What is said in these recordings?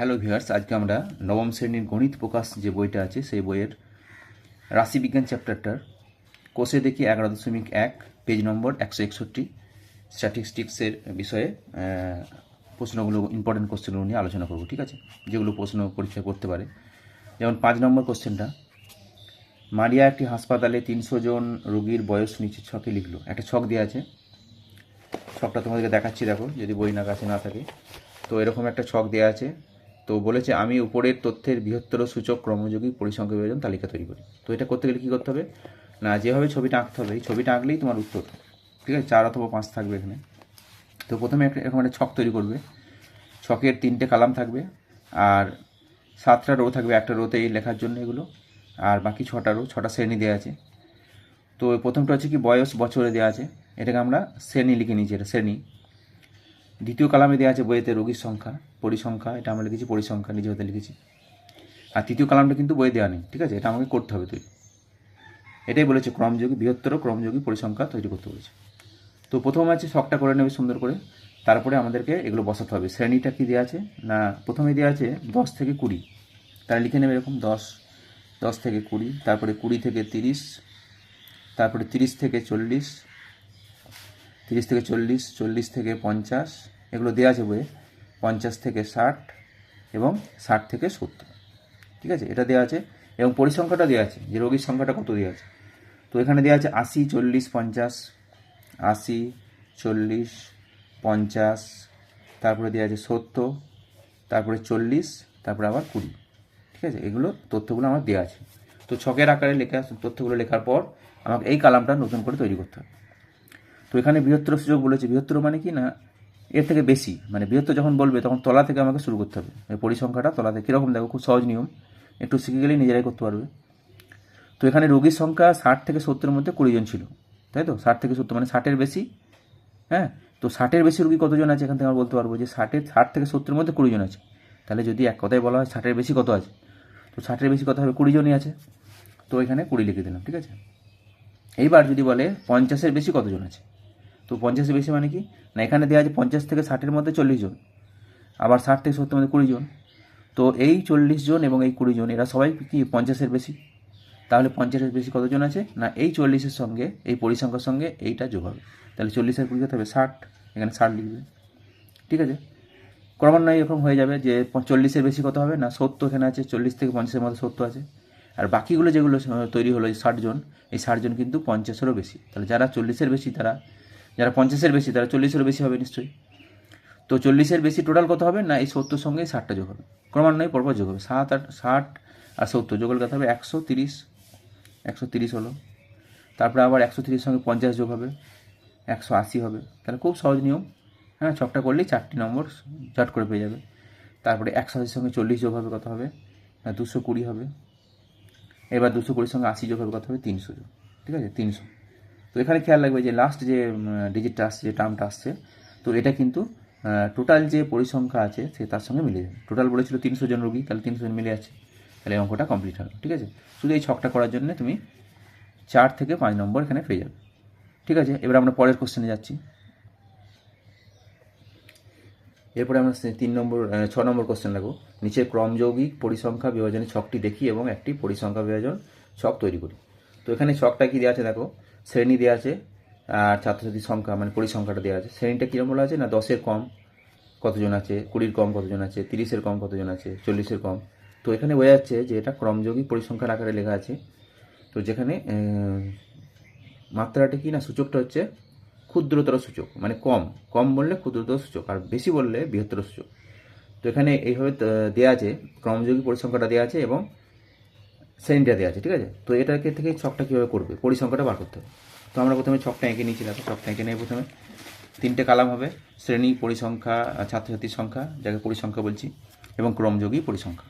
Hello viewers আজকে আমরা নবম শ্রেণির গণিত প্রকাশ যে বইটা আছে, সেই বইয়ের রাশিবিজ্ঞান চ্যাপ্টারটার কোষে দেখি এগারো দশমিক এক পেজ নম্বর একশো একষট্টি। স্ট্যাটিস্টিক্সের বিষয়ে প্রশ্নগুলো ইম্পর্টেন্ট কোশ্চেনগুলো নিয়ে আলোচনা করব, ঠিক আছে? যেগুলো প্রশ্ন পরীক্ষা করতে পারে। যেমন পাঁচ নম্বর কোশ্চেনটা মারিয়া একটি হাসপাতালে তিনশো জন রোগীর বয়স নিচে ছকে লিখলো। একটা ছক দেওয়া আছে। ছকটা তোমাদেরকে দেখাচ্ছি, দেখো, যদি বই না কাছে না থাকে। তো এরকম একটা ছক দেওয়া আছে। তো বলেছে, আমি উপরের তথ্যের বৃহত্তর সূচক ক্রমযোগী পরিসংখ্যা বিভাজন তালিকা তৈরি করি। তো এটা করতে গেলে কী করতে হবে? না, যেভাবে ছবিটা আঁকতে হবে, এই ছবিটা আঁকলেই তোমার উত্তর। ঠিক আছে? চার অথবা পাঁচ থাকবে এখানে। তো প্রথমে একটা, এরকম একটা ছক তৈরি করবে। ছকের তিনটে কালাম থাকবে, আর সাতটা রো থাকবে একটা রোতে লেখার জন্য এগুলো, আর বাকি ছটা রো, ছটা শ্রেণি দেওয়া আছে। তো প্রথমটা হচ্ছে কি, বয়স বছরে দেওয়া আছে। এটাকে আমরা শ্রেণি লিখে নিয়েছি, এটা শ্রেণি। দ্বিতীয় কালামে দেওয়া আছে বইয়েতে রোগীর সংখ্যা, পরিসংখ্যা, এটা আমরা লিখেছি পরিসংখ্যা, নিজে হতে লিখেছি। আর তৃতীয় কালামটা কিন্তু বইয়ে দেওয়া নেই, ঠিক আছে? এটা আমাকে করতে হবে তৈরি। এটাই বলেছে ক্রমযোগী, বৃহত্তর ক্রমযোগী পরিসংখ্যা তৈরি করতে বলেছে। তো প্রথম আছে শখটা করে নেবে সুন্দর করে। তারপরে আমাদেরকে এগুলো বসাতে হবে। শ্রেণীটা কি দেওয়া আছে? না, প্রথমে দেওয়া আছে দশ থেকে কুড়ি। তারা লিখে নেবে এরকম দশ দশ থেকে কুড়ি, তারপরে কুড়ি থেকে তিরিশ, তারপরে তিরিশ থেকে চল্লিশ তিরিশ থেকে চল্লিশ চল্লিশ থেকে পঞ্চাশ, এগুলো দেওয়া আছে বইয়ে, পঞ্চাশ থেকে ষাট এবং ষাট থেকে সত্তর। ঠিক আছে? এটা দেওয়া আছে এবং পরিসংখ্যাটা দেওয়া আছে যে রোগীর সংখ্যাটা কত দেওয়া আছে। তো এখানে দেওয়া আছে আশি, চল্লিশ, পঞ্চাশ, আশি, চল্লিশ, পঞ্চাশ, তারপরে দেওয়া আছে সত্তর, তারপরে চল্লিশ, তারপরে আবার কুড়ি। ঠিক আছে? এগুলো তথ্যগুলো আমার দেওয়া আছে। তো ছকের আকারে লেখা, তথ্যগুলো লেখার পর আমাকে এই কালামটা নতুন করে তৈরি করতে হবে। তো এখানে বৃহত্তর সুযোগ বলেছে। বৃহত্তর মানে কি না? এর থেকে বেশি। মানে বৃহত্তর যখন বলবে, তখন তলা থেকে আমাকে শুরু করতে হবে। এই পরিসংখ্যাটা তলা থেকে। কীরকম? দেখো, খুব সহজ নিয়ম। একটু শিখে গেলেই নিজেরাই করতে পারবে। তো এখানে রোগীর সংখ্যা ষাট থেকে সত্তরের মধ্যে কুড়িজন ছিল। তাই তো? ষাট থেকে সত্তর মানে ষাটের বেশি। হ্যাঁ? তো ষাটের বেশি রুগী কতজন আছে? এখান থেকে আমরা বলতে পারব যে ষাটের, ষাট থেকে সত্তরের মধ্যে কুড়িজন আছে। তাহলে যদি এক কথায় বলা হয় ষাটের বেশি কত আছে? তো ষাটের বেশি কথা হবে কুড়িজনই আছে। তো এখানে কুড়ি লিখে দিলাম, ঠিক আছে? এইবার যদি বলে পঞ্চাশের বেশি কতজন আছে? তো পঞ্চাশের বেশি মানে কি? না, এখানে দেওয়া আছে পঞ্চাশ থেকে ষাটের মধ্যে চল্লিশ জন, আবার ষাট থেকে সত্তর মধ্যে কুড়ি জন। তো এই চল্লিশ জন এবং এই কুড়ি জন, এরা সবাই কি পঞ্চাশের বেশি? তাহলে পঞ্চাশের বেশি কতজন আছে? না, এই চল্লিশের সঙ্গে, এই পরিসংখ্যার সঙ্গে এইটা যোগ হবে। তাহলে চল্লিশের কুড়ি কত হবে? ষাট, এখানে ষাট লিখবে। ঠিক আছে? ক্রমান্বয়ে এরকম হয়ে যাবে যে চল্লিশের বেশি কত হবে? না, সত্তর এখানে আছে, চল্লিশ থেকে পঞ্চাশের মধ্যে সত্তর আছে। আর বাকিগুলো যেগুলো তৈরি হলো এই ষাট জন, এই ষাটজন কিন্তু পঞ্চাশেরও বেশি। তাহলে যারা চল্লিশের বেশি, তারা যারা পঞ্চাশের বেশি, তারা চল্লিশেরও বেশি হবে নিশ্চয়ই। তো চল্লিশের বেশি টোটাল কত হবে? না, এই সত্তর সঙ্গে ষাটটা যোগ হবে। ক্রমান্বয়ে পরপর যোগ হবে। সাত আট, ষাট আর সত্তর যোগ হলে কত হবে একশো তিরিশ। একশো তিরিশ হলো। তারপরে আবার একশো তিরিশ সঙ্গে পঞ্চাশ যোগ হবে। একশো আশি হবে। তাহলে খুব সহজ নিয়ম। হ্যাঁ ছকটা করলেই চারটি নম্বর চট করে পেয়ে যাবে। তারপরে একশো আশির সঙ্গে চল্লিশ যোগ হবে কত হবে? না, দুশো কুড়ি হবে। এবার দুশো কুড়ির সঙ্গে আশি যোগ হবে কত হবে? তিনশো যোগ। ঠিক আছে? তিনশো। তো এখানে খেয়াল রাখবে যে লাস্ট যে ডিজিটটা আসছে, যে টার্মটা আসছে, তো এটা কিন্তু টোটাল যে পরিসংখ্যা আছে, সে তার সঙ্গে মিলে যাবে। টোটাল বলেছিল তিনশো জন রুগী, তাহলে তিনশো জন মিলে আছে তাহলে অঙ্কটা কমপ্লিট হবে, ঠিক আছে? শুধু এই ছকটা করার জন্য তুমি চার থেকে পাঁচ নম্বর এখানে পেয়ে যাবে। ঠিক আছে? এবার আমরা পরের কোশ্চেনে যাচ্ছি। এরপরে আমরা তিন নম্বর ছ নম্বর কোশ্চেন লাগবো। নিচে ক্রমযৌগিক পরিসংখ্যা বিভাজনের ছকটি দেখি এবং একটি পরিসংখ্যা বিভাজন ছক তৈরি করি। তো এখানে ছকটা কি দেওয়া আছে দেখো? শ্রেণি দেওয়া আছে, আর ছাত্রছাত্রীর সংখ্যা মানে পরিসংখ্যাটা দেওয়া আছে। শ্রেণীটা কীরকম বলা আছে না, দশের কম কতজন আছে, কুড়ির কম কতজন আছে, তিরিশের কম কতজন আছে, চল্লিশের কম? তো এখানে বোঝা যাচ্ছে যে এটা ক্রমযোগী পরিসংখ্যার আকারে লেখা আছে। তো যেখানে মাত্রাটা কি না, সূচকটা হচ্ছে ক্ষুদ্রতর সূচক মানে কম। কম বললে ক্ষুদ্রতর সূচক, আর বেশি বললে বৃহত্তর সূচক। তো এখানে এইভাবে দেওয়া আছে ক্রমযোগী পরিসংখ্যাটা দেওয়া আছে এবং শ্রেণীটা দেওয়া আছে, ঠিক আছে? তো এটাকে থেকে ছকটা কীভাবে করবে? পরিসংখ্যাটা বার করতে হবে। তো আমরা প্রথমে ছকটা এঁকে নিয়েছি দেখো ছকটা এঁকে নিয়ে প্রথমে। তিনটে কালাম হবে। শ্রেণি, পরিসংখ্যা ছাত্রছাত্রীর সংখ্যা, যাকে পরিসংখ্যা বলছি, এবং ক্রমযোগী পরিসংখ্যা।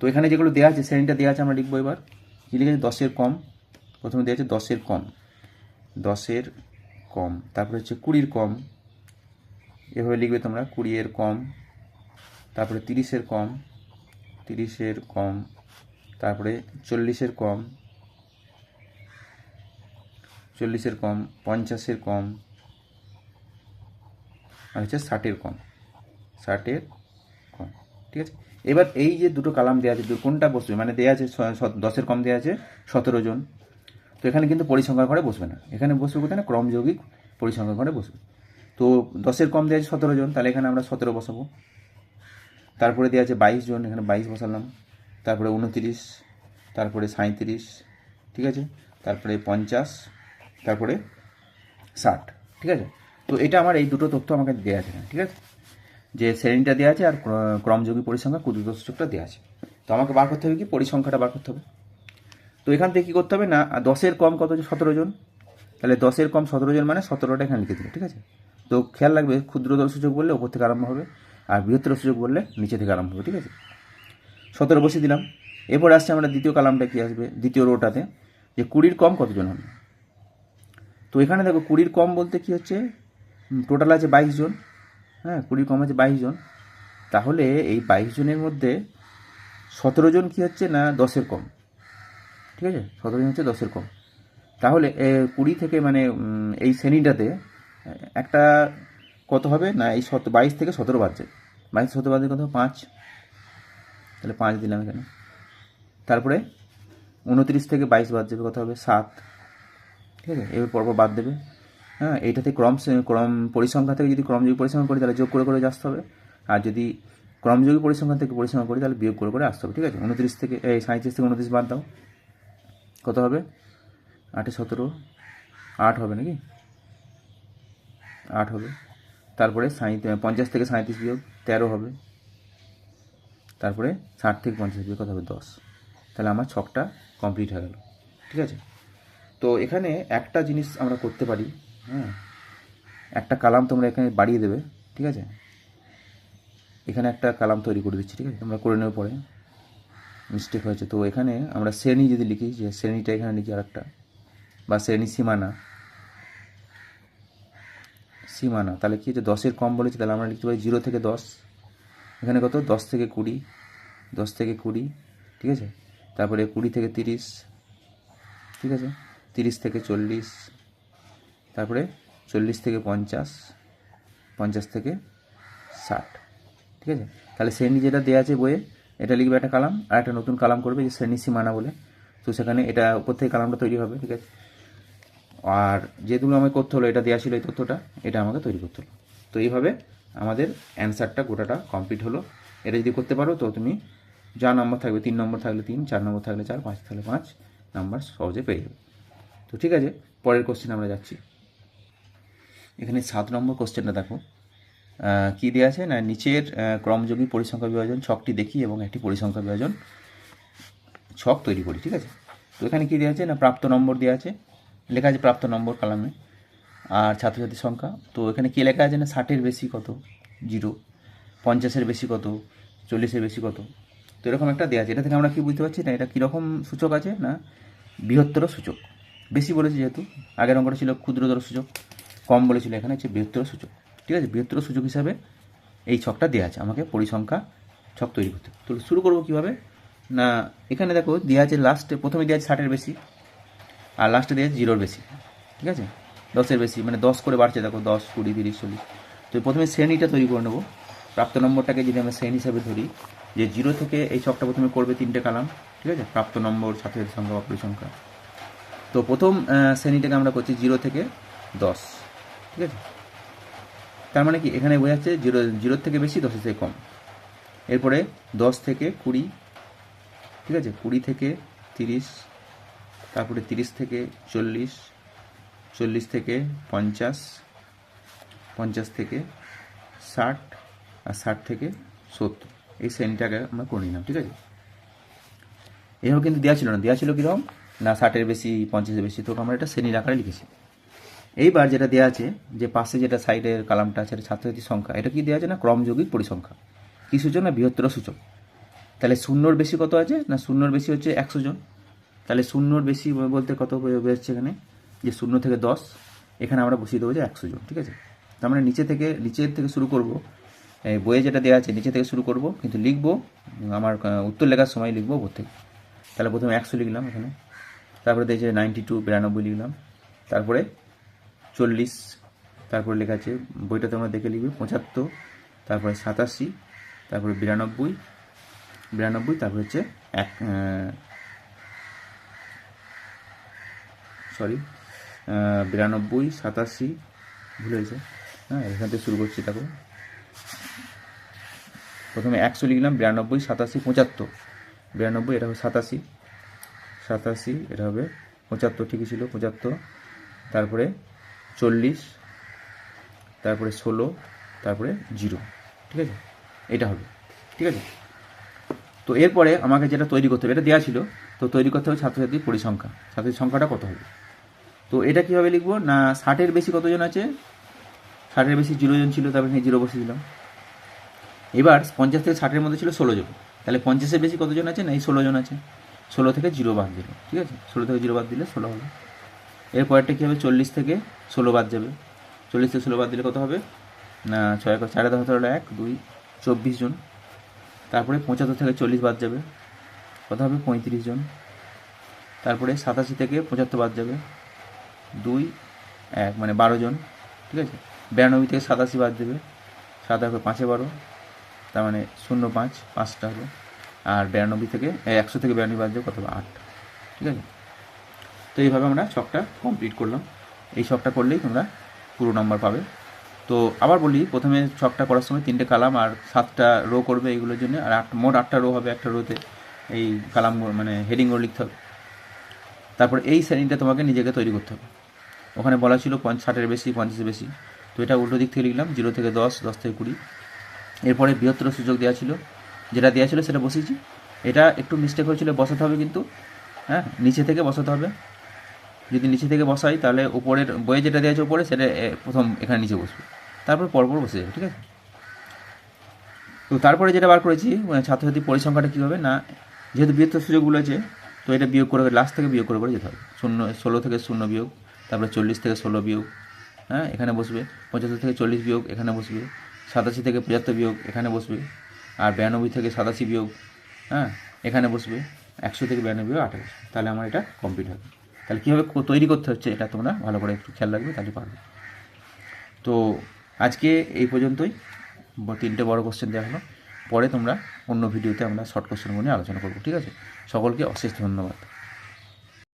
তো এখানে যেগুলো দেওয়া আছে, শ্রেণীটা দেওয়া আছে, আমরা লিখব এবার। কী লিখেছে দশের কম। প্রথমে দেওয়া আছে দশের কম। দশের কম। তারপরে হচ্ছে কুড়ির কম। এভাবে লিখবে তোমরা কুড়ি এর কম। তারপরে তিরিশের কম। তিরিশের কম। তারপরে চল্লিশের কম। চল্লিশের কম, পঞ্চাশের কম, আর হচ্ছে ষাটের কম। ষাটের কম, ঠিক আছে? এবার এই যে দুটো কালাম দেওয়া আছে, কোনটা বসবে? মানে দেওয়া আছে দশের কম দেওয়া আছে, সতেরো জন। তো এখানে কিন্তু পরিসংখ্যা ঘরে বসবে না। এখানে বসবে কোথায় না? ক্রমযৌগিক পরিসংখ্যা ঘরে বসবে। তো দশের কম দেওয়া আছে, সতেরো জন, তাহলে এখানে আমরা সতেরো বসাবো। তারপরে দেওয়া আছে বাইশ জন, এখানে বাইশ বসালাম। তারপরে উনতিরিশ, তারপরে সাঁত্রিশ ঠিক আছে? তারপরে পঞ্চাশ তারপরে ষাট, ঠিক আছে? তো এটা আমার এই দুটো তথ্য আমাকে দেওয়া আছে ঠিক আছে? যে শ্রেণীটা দেওয়া আছে আর ক্র- ক্রমযোগী পরিসংখ্যা ক্ষুদ্রদর্শকটা দেওয়া আছে। তো আমাকে বার করতে হবে কি? পরিসংখ্যাটা বার করতে হবে। তো এখান থেকে কী করতে হবে? না দশের কম কত সতেরো জন। তাহলে দশের কম সতেরো জন মানে সতেরোটা এখানে লিখে দিলে, ঠিক আছে? তো খেয়াল রাখবে, ক্ষুদ্রতর সূচক বললে ওপর থেকে আরম্ভ হবে, আর বৃহত্তর সূচক বললে নিচে থেকে আরম্ভ হবে, ঠিক আছে? সতেরো বসিয়ে দিলাম। এরপর আসছে আমরা দ্বিতীয় কালামটা কি আসবে? দ্বিতীয় রোটাতে যে কুড়ির কম কতজন হবে? তো এখানে দেখো কুড়ির কম বলতে কি হচ্ছে? টোটাল আছে বাইশ জন। হ্যাঁ কুড়ির কম আছে বাইশ জন। তাহলে এই বাইশ জনের মধ্যে সতেরো জন কি হচ্ছে না দশের কম? ঠিক আছে? সতেরো জন হচ্ছে দশের কম। তাহলে কুড়ি থেকে মানে এই শ্রেণীটাতে, একটা কত হবে? না, এই সত, বাইশ থেকে সতেরো বাজছে বাইশ সতেরো বাজে কত পাঁচ। তাহলে পাঁচ দিলাম এখানে। তারপরে, উনত্রিশ থেকে বাইশ বাদ যাবে কত হবে? সাত। ঠিক আছে? এবার পরপর বাদ দেবে। হ্যাঁ এইটাতে ক্রম ক্রম পরিসংখ্যা থেকে যদি ক্রমযোগী পরিসংখ্যা করি, তাহলে যোগ করে করে আসতে হবে। আর যদি ক্রমযোগী পরিসংখ্যা থেকে পরিসংখ্যা করি, তাহলে বিয়োগ করে করে আসতে হবে, ঠিক আছে? উনত্রিশ থেকে, এই সাঁত্রিশ থেকে উনত্রিশ বাদ দাও। কত হবে? আটে সতেরো। আট হবে নাকি? আট হবে। তারপরে পঞ্চাশ থেকে সাঁত্রিশ বিয়োগ, তেরো হবে। তারপরে ষাট থেকে পঞ্চাশ বিয়োগ, কত হবে? দশ। তাহলে আমার ছকটা কমপ্লিট হয়ে গেল, ঠিক আছে? তো এখানে একটা জিনিস আমরা করতে পারি হ্যাঁ? একটা কালাম তোমরা এখানে বাড়িয়ে দেবে, ঠিক আছে? এখানে একটা কালাম তৈরি করে দিচ্ছি, ঠিক আছে? তোমরা করে নেবে পরে। মিস্টেক হয়েছে। তো এখানে আমরা শ্রেণি যদি লিখি, যে শ্রেণীটা এখানে লিখি আর একটা বা শ্রেণি সীমানা। সীমানা, তাহলে কি হচ্ছে দশের কম বলেছে? তাহলে আমরা লিখতে পারি জিরো থেকে দশ। এখানে কত? দশ থেকে কুড়ি, দশ থেকে কুড়ি, ঠিক আছে? তারপরে কুড়ি থেকে তিরিশ, ঠিক আছে? তিরিশ থেকে চল্লিশ, তারপরে চল্লিশ থেকে পঞ্চাশ পঞ্চাশ থেকে ষাট, ঠিক আছে? তাহলে শ্রেণি যেটা দেওয়া আছে বইয়ে, এটা লিখবে একটা কালাম, আর একটা নতুন কালাম করবে যে শ্রেণি সীমানা বলে। তো সেখানে এটা উপর থেকে কালামটা তৈরি হবে, ঠিক আছে? আর যেগুলো আমাকে করতে হলো, এটা দেওয়া ছিল এই তথ্যটা, এটা আমাকে তৈরি করতে হলো। তো এইভাবে আমাদের অ্যান্সারটা গোটাটা কমপ্লিট হলো। এটা যদি করতে পারো, তো তুমি যা নম্বর থাকবে, তিন নম্বর থাকলে তিন, চার নম্বর থাকলে চার, পাঁচ থাকলে পাঁচ, নাম্বার সহজে পেয়ে যাবে। তো ঠিক আছে, পরের কোশ্চেন আমরা যাচ্ছি। এখানে সাত নম্বর কোশ্চেনটা দেখো। কি দেওয়া আছে? না, নিচের ক্রমযোগী পরিসংখ্যা বিভাজন, ছকটি দেখি এবং একটি পরিসংখ্যা বিভাজন, ছক তৈরি করি, ঠিক আছে? তো এখানে কী দেওয়া আছে? না, প্রাপ্ত নম্বর দেওয়া আছে। লেখা আছে প্রাপ্ত নম্বর কলামে। আর ছাত্রছাত্রীর সংখ্যা। তো এখানে কি লেখা আছে? না, ষাটের বেশি কত? জিরো। পঞ্চাশের বেশি কত? চল্লিশের বেশি কত? তো এরকম একটা দেওয়া আছে। এটা থেকে আমরা কি বুঝতে পারছি? না, এটা কীরকম সূচক আছে? না, বৃহত্তর সূচক। বেশি বলেছে যেহেতু, আগের অঙ্কটা ছিল ক্ষুদ্রতর সূচক, কম বলেছিল এখানে হচ্ছে বৃহত্তর সূচক। ঠিক আছে? বৃহত্তর সূচক হিসাবে এই ছকটা দেওয়া আছে, আমাকে পরিসংখ্যা ছক তৈরি করতে। তো শুরু করব কীভাবে? না, এখানে দেখো দেওয়া আছে লাস্টে প্রথমে দেওয়া আছে ষাটের বেশি, আর লাস্টে দেওয়া আছে জিরোর বেশি। ঠিক আছে? দশের বেশি মানে দশ করে বাড়ছে, দেখো দশ, কুড়ি, তিরিশ, চল্লিশ। তো প্রথমে শ্রেণীটা তৈরি করে নেব। প্রাপ্ত নম্বরটাকে যদি আমরা শ্রেণি হিসাবে ধরি, যে জিরো থেকে এই ছকটা প্রথমে করবে তিনটে কালাম, ঠিক আছে? প্রাপ্ত নম্বর ছাত্রছাত্রীর সংখ্যা বা পরিসংখ্যা। তো প্রথম শ্রেণীটাকে আমরা করছি জিরো থেকে দশ, ঠিক আছে? তার মানে কি? এখানে বোঝাচ্ছে জিরো, জিরোর থেকে বেশি, দশের থেকে কম। এরপরে দশ থেকে কুড়ি, ঠিক আছে? কুড়ি থেকে তিরিশ, তারপরে তিরিশ থেকে চল্লিশ চল্লিশ থেকে পঞ্চাশ পঞ্চাশ থেকে ষাট, আর ষাট থেকে সত্তর। এই শ্রেণীটাকে আমরা করে নিলাম, ঠিক আছে? এভাবে কিন্তু দেওয়া ছিল না। দেওয়া ছিল কীরকম? না ষাটের বেশি, পঞ্চাশের বেশি, তো আমরা এটা শ্রেণির আকারে লিখেছি। এইবার যেটা দেওয়া আছে, যে পাশে যেটা সাইডের কালামটা আছে ছাত্রছাত্রীর সংখ্যা, এটা কি দেওয়া আছে না ক্রমযৌগিক পরিসংখ্যা? কী সূচক না বৃহত্তর সূচক? তাহলে শূন্যর বেশি কত আছে? না শূন্যর বেশি হচ্ছে একশো জন? তাহলে শূন্যর বেশি বলতে কত বেরোচ্ছে এখানে? যে শূন্য থেকে দশ, এখানে আমরা বসিয়ে দেবো যে একশো জন, ঠিক আছে? তার মানে নিচে থেকে, নিচের থেকে শুরু করব, এই বইয়ে যেটা দেওয়া আছে, নিচে থেকে শুরু করব, কিন্তু লিখব, আমার উত্তর লেখার সময় লিখব উপর থেকে। তাহলে প্রথমে একশো লিখলাম এখানে। তারপরে দেখছে নাইনটি টু বিরানব্বই লিখলাম। তারপরে চল্লিশ, তারপরে লেখা আছে, বইটা তোমরা দেখে লিখবে, পঁচাত্তর, তারপরে সাতাশি, তারপরে বিরানব্বই বিরানব্বই, তারপরে হচ্ছে এক সরি বিরানব্বই, সাতাশি, ভুলে গেছে হ্যাঁ এখান থেকে শুরু করছি দেখো প্রথমে একশো লিখলাম, বিরানব্বই, সাতাশি, পঁচাত্তর। বিরানব্বই, এটা হবে সাতাশি। সাতাশি, এটা হবে পঁচাত্তর, ঠিকই ছিল, পঁচাত্তর। তারপরে চল্লিশ, তারপরে ষোলো, তারপরে জিরো, ঠিক আছে? এটা হবে, ঠিক আছে? তো এরপরে আমাকে যেটা তৈরি করতে হবে, এটা দেওয়া ছিল, তো তৈরি করতে হবে ছাত্রছাত্রীর পরিসংখ্যা। ছাত্রীর সংখ্যাটা কত হবে? তো এটা কীভাবে লিখব? না, ষাটের বেশি কতজন আছে? ষাটের বেশি জিরো জন ছিল, তারপরে জিরো বসে দিলাম এবার পঞ্চাশ থেকে ষাটের মধ্যে ছিল ষোলো জন। তাহলে পঞ্চাশের বেশি কতজন আছে? না, এই ষোলো জন আছে। ষোলো থেকে জিরো বাদ দিল, ঠিক আছে? ষোলো থেকে জিরো বাদ দিলে ষোলো হবে। এরপরটা কী হবে? চল্লিশ থেকে ষোলো বাদ যাবে। চল্লিশ থেকে ষোলো বাদ দিলে কত হবে? না, ছয় চারে দশ হলো এক, দুই, চব্বিশ জন। তারপরে পঁচাত্তর থেকে চল্লিশ বাদ যাবে। কত হবে? পঁয়ত্রিশ জন। তারপরে সাতাশি থেকে পঁচাত্তর বাদ যাবে। দুই, এক মানে বারো জন, ঠিক আছে? বিরানব্বই থেকে সাতাশি বাদ দেবে। সাত হবে পাঁচে বারো, তার মানে শূন্য, পাঁচ, পাঁচটা হলো আর বিরানব্বই থেকে একশো থেকে বিরানব্বই বাদ দেবে কত? আট। ঠিক আছে? তো এইভাবে আমরা ছকটা কমপ্লিট করলাম। এই ছকটা করলেই তোমরা পুরো নম্বর পাবে। তো আবার বলি, প্রথমে ছকটা করার সময় তিনটে কালাম আর সাতটা রো করবে এইগুলোর জন্য। আর আট, মোট আটটা রো হবে একটা রোতে এই কালাম মানে হেডিংগুলো লিখতে হবে। তারপর এই শ্রেণীটা তোমাকে নিজেকে তৈরি করতে হবে। ওখানে বলা ছিল পঞ্চ, ষাটের বেশি, পঞ্চাশের বেশি। তো এটা উল্টো দিক থেকে লিখলাম, জিরো থেকে দশ দশ থেকে কুড়ি। এরপরে বৃহত্তর সুযোগ দেওয়া ছিল। যেটা দেওয়া ছিল সেটা বসিয়েছি। এটা একটু মিস্টেক হয়েছিল, বসাতে হবে কিন্তু। হ্যাঁ নিচে থেকে বসাতে হবে। যদি নিচে থেকে বসাই, তাহলে উপরের বইয়ে যেটা দেওয়া আছে উপরে, সেটা প্রথম এখানে নিচে বসবে। তারপর পরপর বসে যাবে, ঠিক আছে? তো তারপরে যেটা বার করেছি মানে ছাত্রছাত্রীর পরিসংখ্যাটা কী হবে না, যেহেতু বৃহত্তর সুযোগগুলো আছে, তো এটা বিয়োগ করে লাস্ট থেকে বিয়োগ করে করে যেতে হবে। শূন্য, ষোলো থেকে শূন্য বিয়োগ, তারপরে চল্লিশ থেকে ষোলো বিয়োগ হ্যাঁ এখানে বসবে। পঁচাত্তর থেকে চল্লিশ বিয়োগ, এখানে বসবে। সাতাশি থেকে পঁচাত্তর বিয়োগ, এখানে বসবে। আর বিরানব্বই থেকে সাতাশি বিয়োগ হ্যাঁ এখানে বসবে, একশো থেকে বিরানব্বই আঠাশ। তাহলে আমার এটা কমপ্লিট হবে। তাহলে কীভাবে তৈরি করতে হচ্ছে এটা তোমরা ভালো করে একটু খেয়াল রাখবে, তাহলে পারবে। তো আজকে এই পর্যন্তই। তিনটে বড় কোশ্চেন দেওয়া হলো পরে তোমরা অন্য ভিডিওতে আমরা শর্ট কোশ্চেনগুলো নিয়ে আলোচনা করব, ঠিক আছে? সকলকে অশেষ ধন্যবাদ।